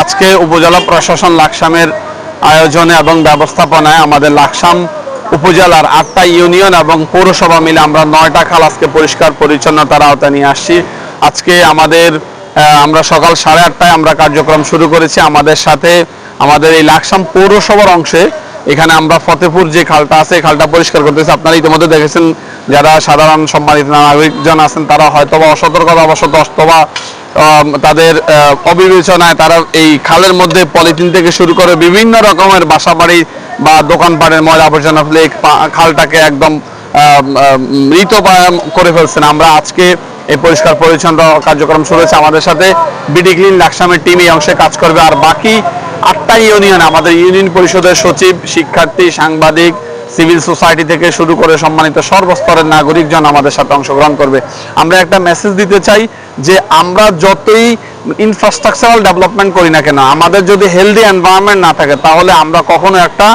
আজকে উপজেলা প্রশাসন লাকসামের আয়োজনে এবং ব্যবস্থাপনায় আমাদের লাকসাম উপজেলার আটটা ইউনিয়ন এবং পৌরসভা মিলে আমরা নয়টা খাল আজকে পরিষ্কার পরিচ্ছন্নতার আওতায় নিয়ে আসছি। আজকে আমাদের আমরা সকাল সাড়ে আটটায় আমরা কার্যক্রম শুরু করেছি। আমাদের সাথে আমাদের এই লাকসাম পৌরসভার অংশে এখানে আমরা ফতেপুর যে খালটা আছে খালটা পরিষ্কার করতেছি। আপনারা ইতিমধ্যে দেখেছেন, যারা সাধারণ সম্মানিত নাগরিকজন আছেন, তারা হয়তো বা অসতর্কতা অবশত অথবা তাদের অবিবেচনায় তারা এই খালের মধ্যে পলিথিন থেকে শুরু করে বিভিন্ন রকমের বাসা বাড়ি বা দোকানপাটের ময়লা আবর্জনা ফেলে খালটাকে একদম মৃত করে ফেলছেন। আমরা আজকে এই পরিষ্কার পরিচ্ছন্ন কার্যক্রম শুরু হয়েছে আমাদের সাথে। বিডি ক্লিন লাকসামের টিম এই অংশে কাজ করবে। আর বাকি আটটা ইউনিয়ন, আমাদের ইউনিয়ন পরিষদের সচিব, শিক্ষার্থী, সাংবাদিক সিভিল সোসাইটি থেকে শুরু করে সম্মানিত সর্বস্তরের নাগরিকজন আমাদের সাথে অংশগ্রহণ করবে। আমরা একটা মেসেজ দিতে চাই যে আমরা যতই ইনফ্রাস্ট্রাকচারাল ডেভেলপমেন্ট করি না কেন, আমাদের যদি হেলদি এনভায়রনমেন্ট না থাকে, তাহলে আমরা কখনো একটা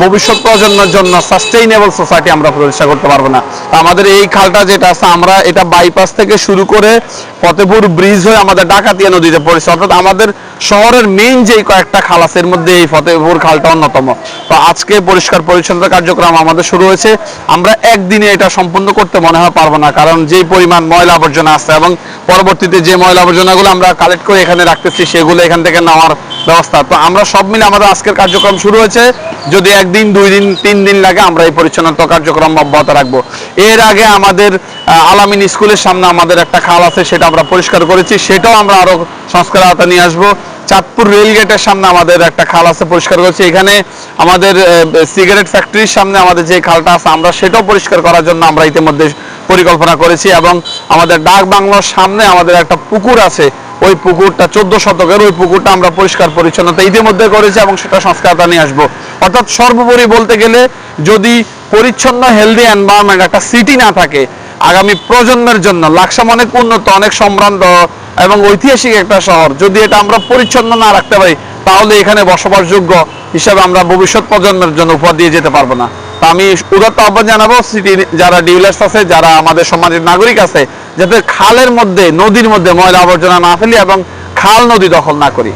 ভবিষ্যৎ প্রজন্মের জন্য সাস্টেইনেবল সোসাইটি আমরা প্রতিষ্ঠা করতে পারব না। আমাদের এই খালটা যেটা আছে, আমরা এটা বাইপাস থেকে শুরু করে ফতেপুর ব্রিজ হয়ে আমাদের ডাকাতিয়া নদীতে পড়েছে। অর্থাৎ আমাদের শহরের মেইন যে কয়েকটা খাল আছে, এর মধ্যে এই ফতেপুর খালটা অন্যতম। তো আজকে পরিষ্কার পরিচ্ছন্নতা কার্যক্রম আমাদের শুরু হয়েছে। আমরা একদিনে এটা সম্পূর্ণ করতে মনে হয় পারব না, কারণ যেই পরিমাণ ময়লা আবর্জনা আছে এবং পরবর্তীতে যে ময়লা আবর্জনাগুলো আমরা কালেক্ট করে এখানে রাখতেছি, সেগুলো এখান থেকে নেওয়ার ব্যবস্থা। তো আমরা সব মিলে আমাদের আজকের কার্যক্রম শুরু হয়েছে। যদি একদিন, দুই দিন, তিন দিন লাগে, আমরা এই পরিচ্ছন্নতা কার্যক্রম অব্যাহত রাখব। এর আগে আমাদের আলামিন স্কুলের সামনে আমাদের একটা খাল আছে, সেটা আমরা পরিষ্কার করেছি। সেটাও আমরা আরও সংস্কার আওতা নিয়ে আসব। চাঁদপুর রেল গেটের সামনে আমাদের একটা খাল আছে, পরিষ্কার করেছি। এখানে আমাদের সিগারেট ফ্যাক্টরির সামনে আমাদের যে খালটা আছে, আমরা সেটাও পরিষ্কার করার জন্য আমরা ইতিমধ্যে পরিকল্পনা করেছি। এবং আমাদের ডাক বাংলোর সামনে আমাদের একটা পুকুর আছে ওই পুকুরটা, চোদ্দ শতকের ওই পুকুরটা আমরা পরিষ্কার পরিচ্ছন্নতা ইতিমধ্যে করেছি এবং সেটা সংস্কারতা নিয়ে আসব। অর্থাৎ সর্বোপরি বলতে গেলে যদি পরিচ্ছন্ন হেলদি এনভায়রনমেন্ট একটা সিটি না থাকে, আগামী প্রজন্মের জন্য লাকসাম অনেক উন্নত, অনেক সম্ভ্রান্ত এবং ঐতিহাসিক একটা শহর, যদি এটা আমরা পরিচ্ছন্ন না রাখতে পারি, তাহলে এখানে বসবাসযোগ্য হিসাবে আমরা ভবিষ্যৎ প্রজন্মের জন্য উপহার দিয়ে যেতে পারব না। তা আমি উদাত্ত আহ্বান জানাব সিটির যারা ডিউলার্স আছে, যারা আমাদের সমাজের নাগরিক আছে যাতে খালের মধ্যে, নদীর মধ্যে ময়লা আবর্জনা না ফেলি এবং খাল নদী দখল না করি।